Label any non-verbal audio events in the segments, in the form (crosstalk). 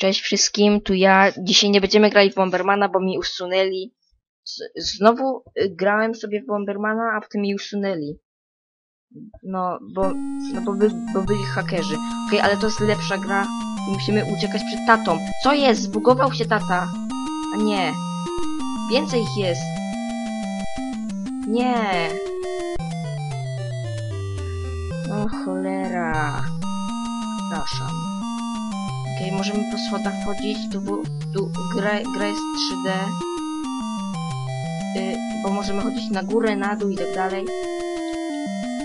Cześć wszystkim, tu ja. Dzisiaj nie będziemy grali w Bombermana, bo mi usunęli. Znowu y, grałem sobie w Bombermana, a potem mi usunęli. No, bo, no bo, by, bo byli hakerzy. Okej, ale to jest lepsza gra i musimy uciekać przed tatą. Co jest? Zbugował się tata. A nie. Więcej ich jest. Nie. O cholera. Przepraszam. Okej, możemy po schodach wchodzić. Tu, tu gra, gra jest 3D. Y, bo możemy chodzić na górę, na dół i tak dalej.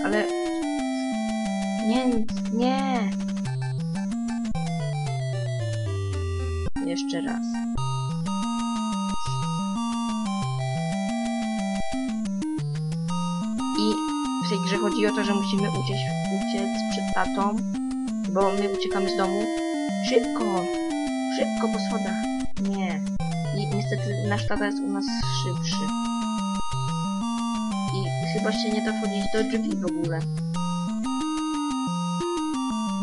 Ale... Nie, nie. Jeszcze raz. I w tej grze chodzi o to, że musimy uciec, uciec przed tatą, bo my uciekamy z domu. Szybko! Szybko po schodach! Nie. I niestety nasz tata jest u nas szybszy. I chyba się nie da wchodzić do drzwi w ogóle.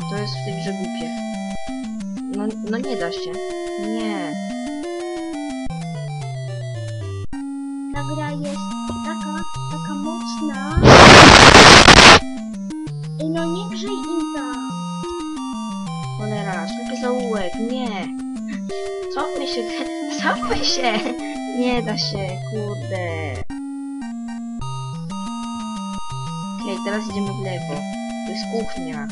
To jest w tej grze głupie. No, no nie da się. Nie. Zaułek, nie. Cofmy się, (laughs) cofmy się. Nie da się, kurde. Okej, teraz idziemy w lewo. To jest kuchnia.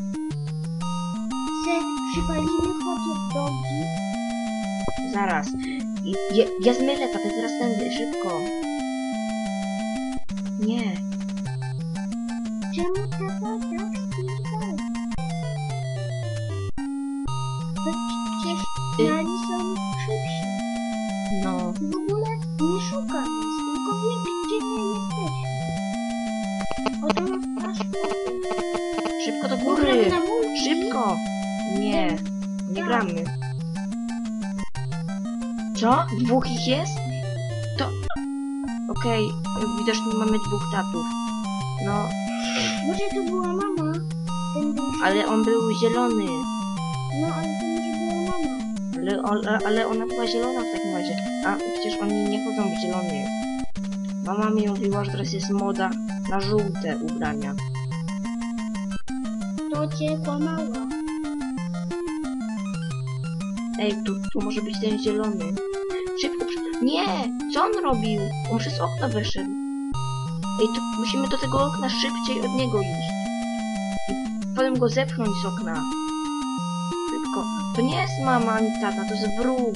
Se przypalimy hot dogi. Zaraz. Ja, ja zmylę tatę, teraz tędy, szybko. Nie. Czemu tata tak przecież nani są szybsi. No. W ogóle nie szukam nas, tylko wiem, gdzie my jesteśmy. Oto nas aż Szybko do góry. na. Szybko. Nie. Nie gramy. Co? Dwóch ich jest? To... Okej, widocznie mamy dwóch tatów. No, Może to była mama? Ale on był zielony. No, ale Ale, on, ale ona była zielona w takim razie. A przecież oni nie chodzą w zielonych. Mama mi mówiła, że teraz jest moda na żółte ubrania. To cię kłamała. Ej, tu, tu może być ten zielony. Szybko, przy- nie! Co on robił? On przez okno wyszedł. Ej, to musimy do tego okna szybciej od niego iść. I potem go zepchnąć z okna. To nie jest mama ani tata, to jest wróg.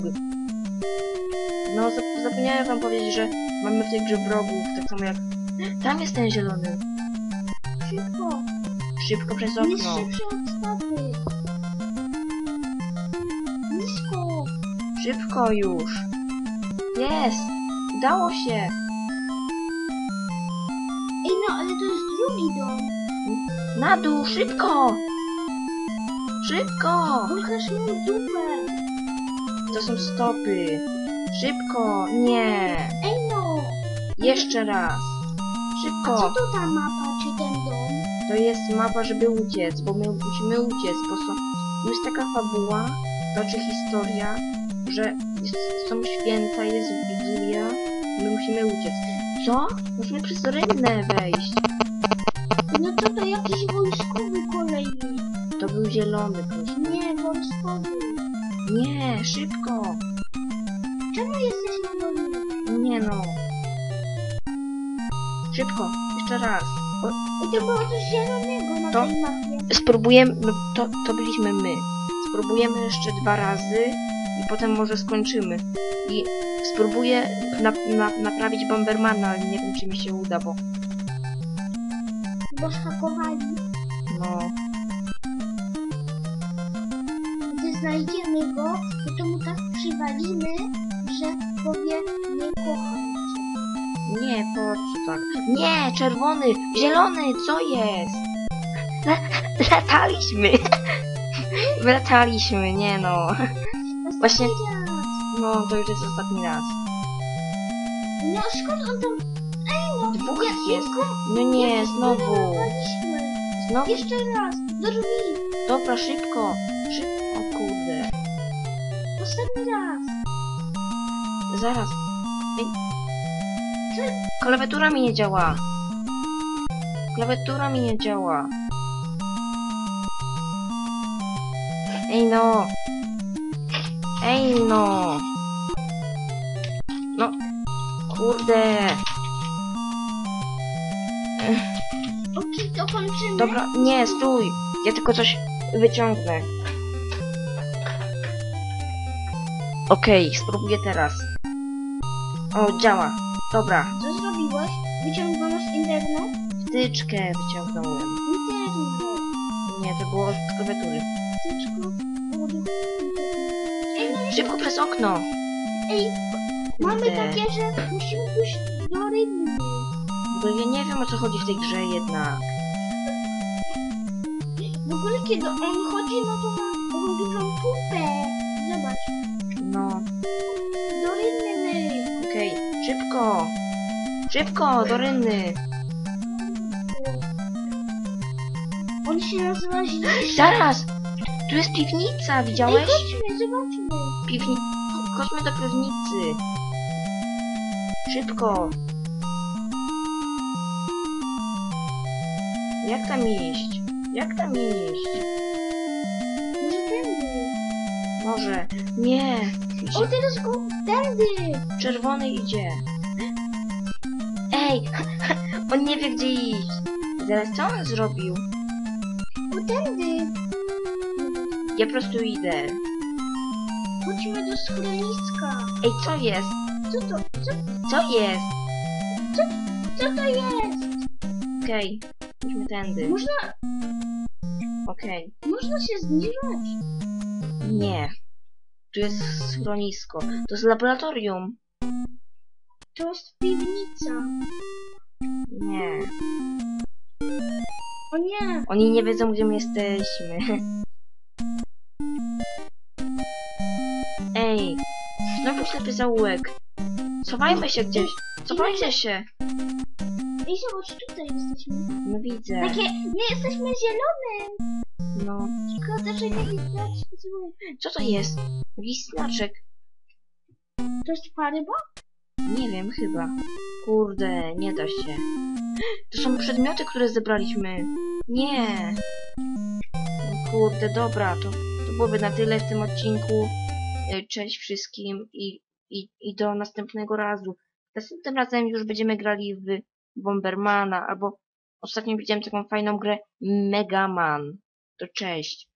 No, zap zapomniałem wam powiedzieć, że mamy w tej grze wrogów, tak samo jak... Tam jest ten zielony. Szybko. Szybko przez Jest okno. szybszy od taty. Nisko. Szybko już. Jest! Udało się! Ej, no, ale to jest drugi dom. Na dół, szybko! Szybko! Pokaż mi dupę. To są stopy. Szybko! Nie! Ej, no. Jeszcze raz. A co Szybko! to ta mapa, czy ten dom? To jest mapa, żeby uciec, bo my musimy uciec, bo są, tu jest taka fabuła, toczy historia, że jest, są święta, jest Wigilia, my musimy uciec. Co? Musimy przez rynę wejść. No to to jakiś wojskowy kolejny. Był zielony. Nie, wojskowy. Nie, szybko! Czemu jesteś na wojnie? Nie no. Szybko, jeszcze raz. O, I to było coś zielonego na To? tej mapie. spróbujemy, no to, to byliśmy my. Spróbujemy jeszcze dwa razy i potem może skończymy. I spróbuję na, na, naprawić Bombermana, ale nie wiem czy mi się uda, bo Bo no... znajdziemy go, to, to mu tak przywalimy, że powie nie kocham cię. Nie, co tak? Nie, czerwony, zielony, co jest? La, lataliśmy. (laughs) Lataliśmy, nie no. Właśnie- raz. No, to już jest ostatni raz. No skąd on tam... Ej no, Dwóch ja- jest. No nie, znowu. Znowu? Jeszcze raz, do drzwi. Dobra, szybko. Ostatni raz. Zaraz. Ej. Co? Klawiatura mi nie działa. Klawiatura mi nie działa. Ej no. Ej no. No. Kurde. Dobra, nie, stój. Ja tylko coś wyciągnę. Okej, spróbuję teraz. O, działa. Dobra, Co zrobiłeś? Wyciągnąłeś internet? wtyczkę wyciągnąłem. Internet. Nie, to było z klawiatury. Tyczko. Ej, no Szybko przez okno. Ej, mamy Kurde. takie, że musimy pójść do rybny. Bo ja nie wiem o co chodzi w tej grze jednak. W ogóle kiedy on chodzi, no to ma Szybko, do rynny. On się nazywa Źlisz. Zaraz! Tu jest piwnica, Ej, widziałeś? chodźmy, zobaczmy. Piwni... Chodźmy do piwnicy. Szybko. Jak tam iść? Jak tam iść? Może tędy. Może. Nie. O, teraz go tędy. Czerwony idzie. Ej! (laughs) On nie wie gdzie iść. Zaraz co on zrobił? O, tędy. Ja po prostu idę. Chodźmy do schroniska. Ej, co jest? Co to? Co, Co jest? co to jest? Okej. Idźmy tędy. Można, Okej. można się zniżać. Nie. Tu jest schronisko. To jest laboratorium. To jest piwnica. Nie. O nie. Oni nie wiedzą, gdzie my jesteśmy. Ej, znowu ślepy zaułek. Schowajmy się gdzieś. Schowajcie się. Ej, zobacz, tutaj jesteśmy. No widzę. Takie, my jesteśmy zielonym. No. Szkoda, że nie widać. Co to jest? Jakiś znaczek. To jest paryba? Nie wiem, chyba. Kurde, nie da się. To są przedmioty, które zebraliśmy. Nie. Kurde, dobra, to, to byłoby na tyle w tym odcinku. Y, Cześć wszystkim i, i, i do następnego razu. Następnym razem już będziemy grali w Bombermana, albo ostatnio widziałem taką fajną grę Mega Man. To cześć.